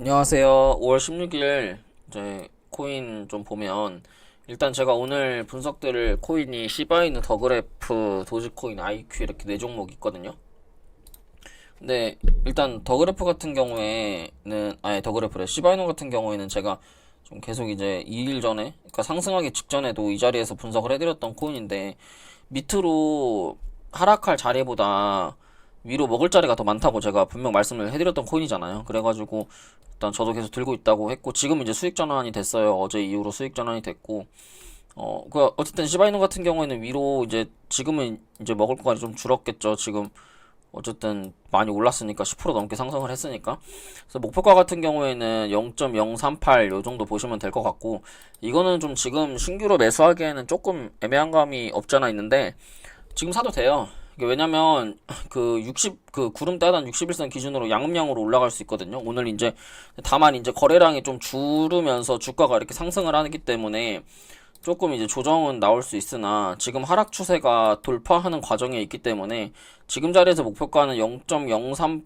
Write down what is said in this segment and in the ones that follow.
안녕하세요. 5월 16일 이제 코인 좀 보면 일단 제가 오늘 분석들을 코인이 시바이누 더그래프, 도지코인, IQ 이렇게 네 종목 있거든요. 근데 일단 더그래프 같은 경우에는 아니 더그래프래 시바이누 같은 경우에는 제가 좀 계속 이제 2일 전에 그러니까 상승하기 직전에도 이 자리에서 분석을 해드렸던 코인인데 밑으로 하락할 자리보다 위로 먹을 자리가 더 많다고 제가 분명 말씀을 해드렸던 코인이잖아요. 그래가지고 일단 저도 계속 들고 있다고 했고 지금 이제 수익 전환이 됐어요. 어제 이후로 수익 전환이 됐고 어, 그 어쨌든 시바이누 같은 경우에는 위로 이제 지금은 이제 먹을 거가 좀 줄었겠죠. 지금 어쨌든 많이 올랐으니까 10% 넘게 상승을 했으니까 그래서 목표가 같은 경우에는 0.038 요 정도 보시면 될 것 같고 이거는 좀 지금 신규로 매수하기에는 조금 애매한 감이 없잖아 있는데 지금 사도 돼요. 이게 왜냐면 그 60, 그 구름대 하단 61선 기준으로 양음량으로 올라갈 수 있거든요. 오늘 이제 다만 이제 거래량이 좀 줄으면서 주가가 이렇게 상승을 하기 때문에 조금 이제 조정은 나올 수 있으나 지금 하락 추세가 돌파하는 과정에 있기 때문에 지금 자리에서 목표가는 0.03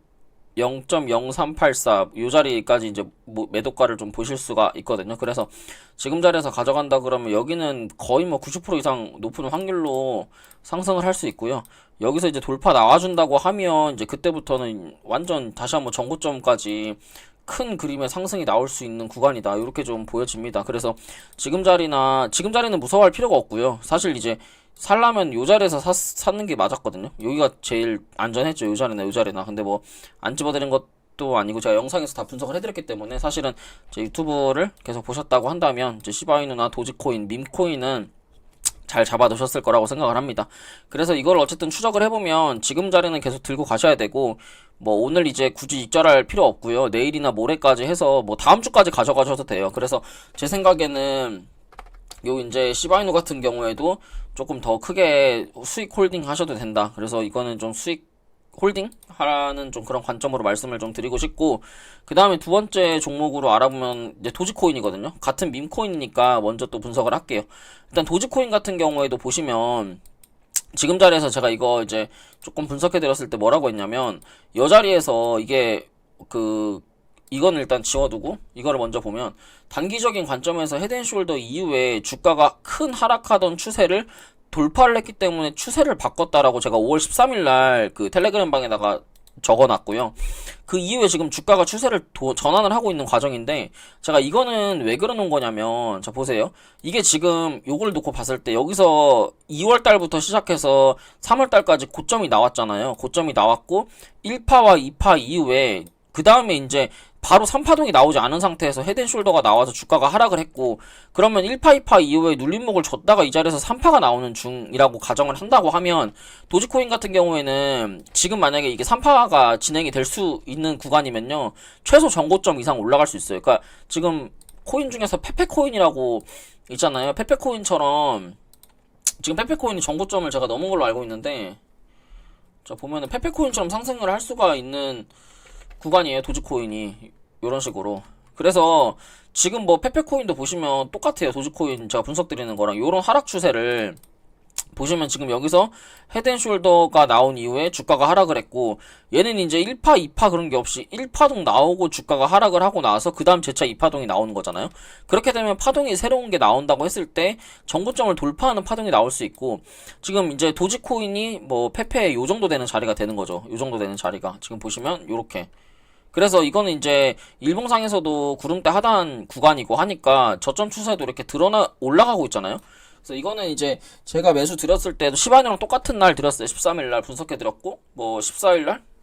0.0384요 자리까지 이제 뭐 매도가를 좀 보실 수가 있거든요. 그래서 지금 자리에서 가져간다 그러면 여기는 거의 뭐 90% 이상 높은 확률로 상승을 할 수 있고요. 여기서 이제 돌파 나와준다고 하면 이제 그때부터는 완전 다시 한번 전고점까지 큰 그림의 상승이 나올 수 있는 구간이다. 이렇게 좀 보여집니다. 그래서 지금 자리나 지금 자리는 무서워할 필요가 없고요. 사실 이제 살라면 요 자리에서 사, 사는 게 맞았거든요. 여기가 제일 안전했죠. 요 자리나 요 자리나. 근데 뭐 안 집어드린 것도 아니고 제가 영상에서 다 분석을 해드렸기 때문에 사실은 제 유튜브를 계속 보셨다고 한다면 이제 시바이누나 도지코인, 밈코인은 잘 잡아두셨을 거라고 생각을 합니다. 그래서 이걸 어쨌든 추적을 해보면 지금 자리는 계속 들고 가셔야 되고 뭐 오늘 이제 굳이 익절할 필요 없고요. 내일이나 모레까지 해서 뭐 다음 주까지 가져가셔도 돼요. 그래서 제 생각에는 요 이제 시바이누 같은 경우에도 조금 더 크게 수익 홀딩 하셔도 된다. 그래서 이거는 좀 수익 홀딩 하라는 좀 그런 관점으로 말씀을 좀 드리고 싶고 그 다음에 두 번째 종목으로 알아보면 이제 도지코인이거든요. 같은 밈코인이니까 먼저 또 분석을 할게요. 일단 도지코인 같은 경우에도 보시면 지금 자리에서 제가 이거 이제 조금 분석해 드렸을 때 뭐라고 했냐면 이 자리에서 이게 그 이건 일단 지워두고 이거를 먼저 보면 단기적인 관점에서 헤드앤숄더 이후에 주가가 큰 하락하던 추세를 돌파를 했기 때문에 추세를 바꿨다라고 제가 5월 13일 날 그 텔레그램 방에다가 적어놨고요. 그 이후에 지금 주가가 추세를 도, 전환을 하고 있는 과정인데 제가 이거는 왜 그러는 거냐면 자 보세요. 이게 지금 요걸 놓고 봤을 때 여기서 2월 달부터 시작해서 3월 달까지 고점이 나왔잖아요. 고점이 나왔고 1파와 2파 이후에 그 다음에 이제 바로 3파동이 나오지 않은 상태에서 헤드앤숄더가 나와서 주가가 하락을 했고 그러면 1파, 2파 이후에 눌림목을 줬다가 이 자리에서 3파가 나오는 중이라고 가정을 한다고 하면 도지코인 같은 경우에는 지금 만약에 이게 3파가 진행이 될 수 있는 구간이면요 최소 전고점 이상 올라갈 수 있어요. 그러니까 지금 코인 중에서 페페코인이라고 있잖아요. 페페코인처럼 지금 페페코인이 전고점을 제가 넘은 걸로 알고 있는데 자 보면은 페페코인처럼 상승을 할 수가 있는 구간이에요 도지코인이. 이런 식으로. 그래서 지금 뭐 페페코인도 보시면 똑같아요 도지코인 제가 분석 드리는 거랑. 요런 하락 추세를 보시면 지금 여기서 헤드앤숄더가 나온 이후에 주가가 하락을 했고 얘는 이제 1파, 2파 그런 게 없이 1파동 나오고 주가가 하락을 하고 나서 그 다음 재차 2파동이 나오는 거잖아요. 그렇게 되면 파동이 새로운 게 나온다고 했을 때 정고점을 돌파하는 파동이 나올 수 있고 지금 이제 도지코인이 뭐 페페 요 정도 되는 자리가 되는 거죠. 요 정도 되는 자리가. 지금 보시면 요렇게 그래서 이거는 이제 일봉상에서도 구름대 하단 구간이고 하니까 저점 추세도 이렇게 드러나 올라가고 있잖아요. 그래서 이거는 이제 제가 매수 드렸을 때도 시바이누랑 똑같은 날 드렸어요. 13일 날 분석해 드렸고 뭐 14일 날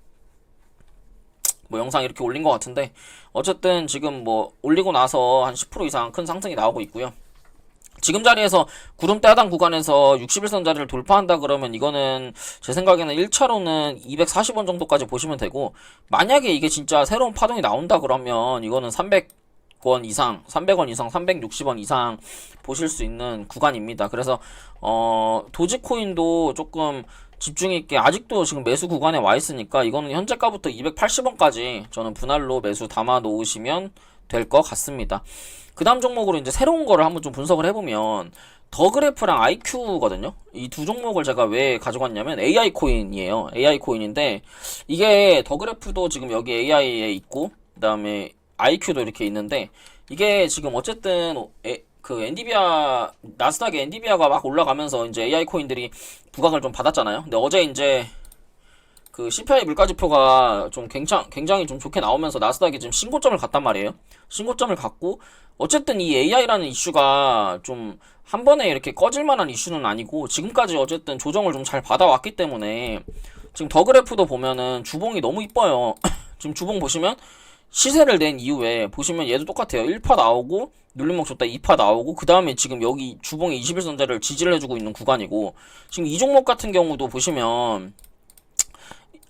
뭐 영상 이렇게 올린 것 같은데 어쨌든 지금 뭐 올리고 나서 한 10% 이상 큰 상승이 나오고 있고요. 지금 자리에서 구름대 하단 구간에서 61선 자리를 돌파한다 그러면 이거는 제 생각에는 1차로는 240원 정도까지 보시면 되고 만약에 이게 진짜 새로운 파동이 나온다 그러면 이거는 300 원 이상, 300원 이상, 360원 이상 보실 수 있는 구간입니다. 그래서 어 도지코인도 조금 집중 있게 아직도 지금 매수 구간에 와 있으니까 이거는 현재가부터 280원까지 저는 분할로 매수 담아 놓으시면 될 것 같습니다. 그 다음 종목으로 이제 새로운 거를 한번 좀 분석을 해보면 더그래프랑 IQ거든요. 이 두 종목을 제가 왜 가져갔냐면 AI 코인이에요. AI 코인인데 이게 더그래프도 지금 여기 AI에 있고 그 다음에 IQ도 이렇게 있는데 이게 지금 어쨌든 에, 그 엔디비아 나스닥의 엔디비아가 막 올라가면서 이제 AI 코인들이 부각을 좀 받았잖아요. 근데 어제 이제 그 CPI 물가 지표가 좀 굉장히 굉장히 좀 좋게 나오면서 나스닥이 지금 신고점을 갔단 말이에요. 신고점을 갔고 어쨌든 이 AI라는 이슈가 좀 한 번에 이렇게 꺼질 만한 이슈는 아니고 지금까지 어쨌든 조정을 좀 잘 받아왔기 때문에 지금 더 그래프도 보면은 주봉이 너무 이뻐요. 지금 주봉 보시면 시세를 낸 이후에 보시면 얘도 똑같아요. 1파 나오고 눌림목 줬다 2파 나오고 그 다음에 지금 여기 주봉이 21선자를 지지를 해주고 있는 구간이고 지금 이 종목 같은 경우도 보시면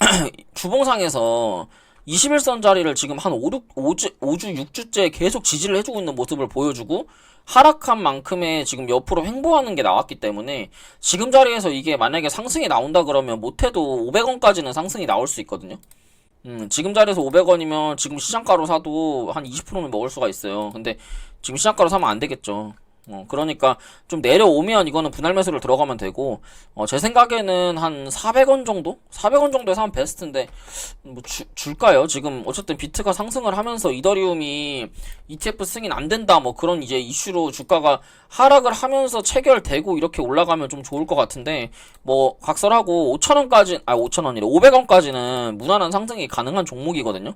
주봉상에서 21선 자리를 지금 한 5, 6, 5주, 5주, 6주째 계속 지지를 해주고 있는 모습을 보여주고 하락한 만큼의 지금 옆으로 횡보하는 게 나왔기 때문에 지금 자리에서 이게 만약에 상승이 나온다 그러면 못해도 500원까지는 상승이 나올 수 있거든요. 음, 지금 자리에서 500원이면 지금 시장가로 사도 한 20%는 먹을 수가 있어요. 근데 지금 시장가로 사면 안 되겠죠. 어, 그러니까 좀 내려오면 이거는 분할 매수를 들어가면 되고, 어, 제 생각에는 한 400원 정도? 400원 정도에 사면 베스트인데, 뭐, 주, 줄까요? 지금 어쨌든 비트가 상승을 하면서 이더리움이 ETF 승인 안 된다, 뭐 그런 이제 이슈로 주가가 하락을 하면서 체결되고 이렇게 올라가면 좀 좋을 것 같은데, 뭐, 각설하고 5천원까지, 아, 5천원이래. 500원까지는 무난한 상승이 가능한 종목이거든요.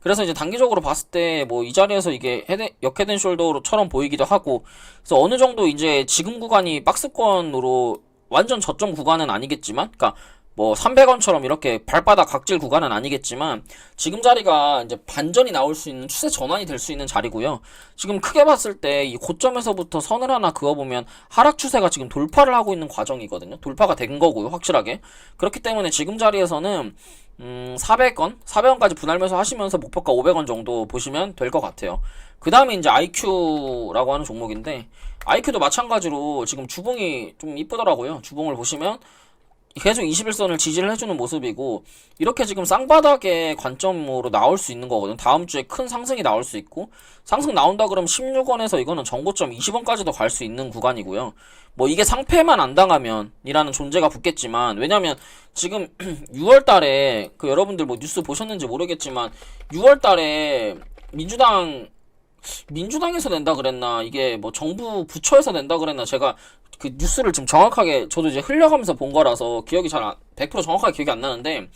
그래서 이제 단기적으로 봤을 때 뭐 이 자리에서 이게 헤드, 역헤드 숄더로처럼 보이기도 하고 그래서 어느 정도 이제 지금 구간이 박스권으로 완전 저점 구간은 아니겠지만 그러니까 뭐 300원처럼 이렇게 발바닥 각질 구간은 아니겠지만 지금 자리가 이제 반전이 나올 수 있는 추세 전환이 될 수 있는 자리고요. 지금 크게 봤을 때 이 고점에서부터 선을 하나 그어보면 하락 추세가 지금 돌파를 하고 있는 과정이거든요. 돌파가 된 거고요, 확실하게. 그렇기 때문에 지금 자리에서는 음, 400원, 400원까지 분할 매수 하시면서 목표가 500원 정도 보시면 될 것 같아요. 그 다음에 이제 IQ라고 하는 종목인데, IQ도 마찬가지로 지금 주봉이 좀 이쁘더라고요. 주봉을 보시면 계속 21선을 지지를 해주는 모습이고 이렇게 지금 쌍바닥의 관점으로 나올 수 있는 거거든. 다음 주에 큰 상승이 나올 수 있고 상승 나온다 그러면 16원에서 이거는 정고점 20원까지도 갈 수 있는 구간이고요. 뭐 이게 상패만 안 당하면 이라는 존재가 붙겠지만 왜냐면 지금 6월 달에 그 여러분들 뭐 뉴스 보셨는지 모르겠지만 6월 달에 민주당 민주당에서 낸다 그랬나 이게 뭐 정부 부처에서 낸다 그랬나 제가 그 뉴스를 좀 정확하게 저도 이제 흘려가면서 본 거라서 기억이 잘 100% 정확하게 기억이 안 나는데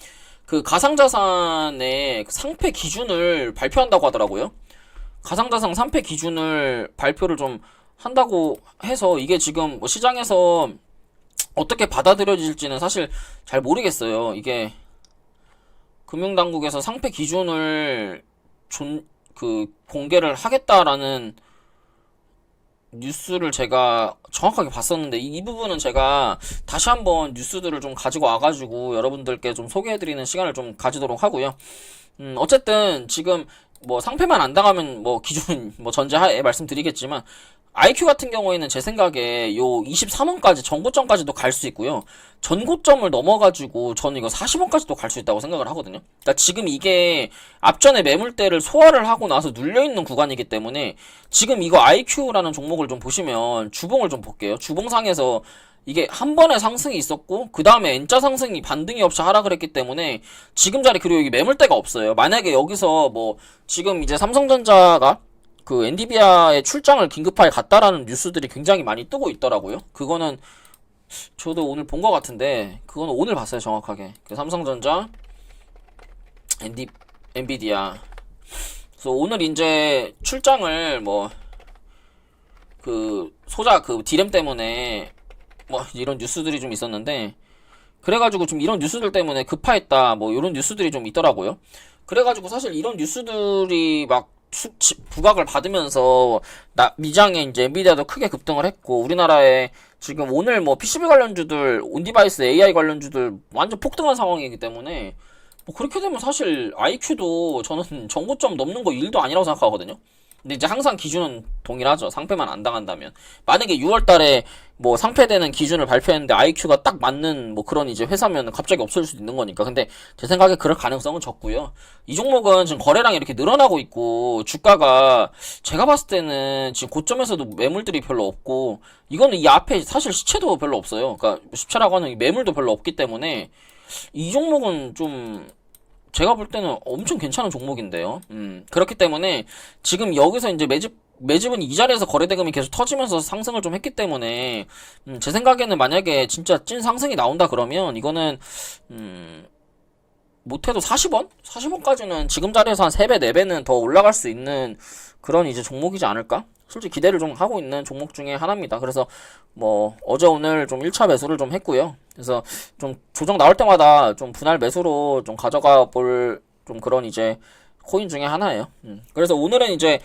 그 가상자산의 그 상패 기준을 발표한다고 하더라고요. 가상자산 상패 기준을 발표를 좀 한다고 해서 이게 지금 뭐 시장에서 어떻게 받아들여질지는 사실 잘 모르겠어요. 이게 금융당국에서 상패 기준을 존, 그 공개를 하겠다라는 뉴스를 제가 정확하게 봤었는데 이, 이 부분은 제가 다시 한번 뉴스들을 좀 가지고 와가지고 여러분들께 좀 소개해드리는 시간을 좀 가지도록 하고요. 음, 어쨌든 지금 뭐 상패만 안 당하면 뭐 기준 뭐 전제하에 말씀드리겠지만 IQ 같은 경우에는 제 생각에 요 23원까지 전고점까지도 갈 수 있고요. 전고점을 넘어가지고 저는 이거 40원까지도 갈 수 있다고 생각을 하거든요. 그러니까 지금 이게 앞전에 매물대를 소화를 하고 나서 눌려 있는 구간이기 때문에 지금 이거 IQ라는 종목을 좀 보시면 주봉을 좀 볼게요. 주봉상에서 이게 한 번에 상승이 있었고 그 다음에 N자 상승이 반등이 없이 하락을 했기 때문에 지금 자리 그리고 여기 매물대가 없어요. 만약에 여기서 뭐 지금 이제 삼성전자가 그 엔디비아의 출장을 긴급하게 갔다라는 뉴스들이 굉장히 많이 뜨고 있더라고요. 그거는 저도 오늘 본 것 같은데 그거는 오늘 봤어요 정확하게. 그 삼성전자, 엔디, 엔비디아. 그래서 오늘 이제 출장을 뭐 그 소자 그 디램 때문에 뭐 이런 뉴스들이 좀 있었는데 그래가지고 좀 이런 뉴스들 때문에 급파했다 뭐 이런 뉴스들이 좀 있더라고요. 그래가지고 사실 이런 뉴스들이 막 수치, 부각을 받으면서 나, 미장에 이제 엔비디아도 크게 급등을 했고 우리나라에 지금 오늘 뭐 PCB 관련주들 온디바이스 AI 관련주들 완전 폭등한 상황이기 때문에 뭐 그렇게 되면 사실 IQ도 저는 정고점 넘는 거 일도 아니라고 생각하거든요. 근데 이제 항상 기준은 동일하죠. 상패만 안 당한다면. 만약에 6월 달에 뭐 상패되는 기준을 발표했는데 IQ가 딱 맞는 뭐 그런 이제 회사면 갑자기 없어질 수도 있는 거니까. 근데 제 생각에 그럴 가능성은 적고요. 이 종목은 지금 거래량이 이렇게 늘어나고 있고 주가가 제가 봤을 때는 지금 고점에서도 매물들이 별로 없고 이거는 이 앞에 사실 시체도 별로 없어요. 그러니까 시체라고 하는 이 매물도 별로 없기 때문에 이 종목은 좀 제가 볼 때는 엄청 괜찮은 종목인데요. 음, 그렇기 때문에 지금 여기서 이제 매집 매집은 이 자리에서 거래 대금이 계속 터지면서 상승을 좀 했기 때문에 음, 제 생각에는 만약에 진짜 찐 상승이 나온다 그러면 이거는 음, 못해도 40원? 40원까지는 지금 자리에서 한 3배, 4배는 더 올라갈 수 있는 그런 이제 종목이지 않을까? 솔직히 기대를 좀 하고 있는 종목 중에 하나입니다. 그래서 뭐 어제 오늘 좀 1차 매수를 좀 했고요. 그래서 좀 조정 나올 때마다 좀 분할 매수로 좀 가져가 볼 좀 그런 이제 코인 중에 하나예요. 음. 그래서 오늘은 이제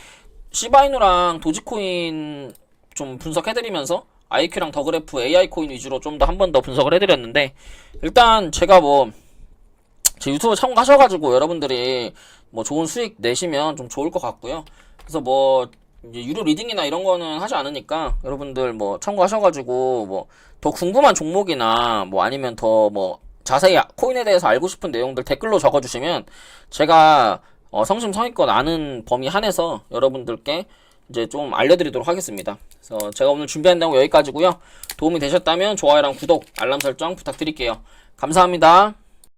시바이누랑 도지코인 좀 분석해드리면서 IQ랑 더그래프 AI 코인 위주로 좀 더 한 번 더 분석을 해드렸는데 일단 제가 뭐 제 유튜브 참고하셔가지고 여러분들이 뭐 좋은 수익 내시면 좀 좋을 것 같고요. 그래서 뭐 이제 유료 리딩이나 이런 거는 하지 않으니까 여러분들 뭐 참고하셔가지고 뭐 더 궁금한 종목이나 뭐 아니면 더 뭐 자세히 코인에 대해서 알고 싶은 내용들 댓글로 적어주시면 제가 어, 성심성의껏 아는 범위 한해서 여러분들께 이제 좀 알려드리도록 하겠습니다. 그래서 제가 오늘 준비한 내용 여기까지고요. 도움이 되셨다면 좋아요랑 구독, 알람 설정 부탁드릴게요. 감사합니다.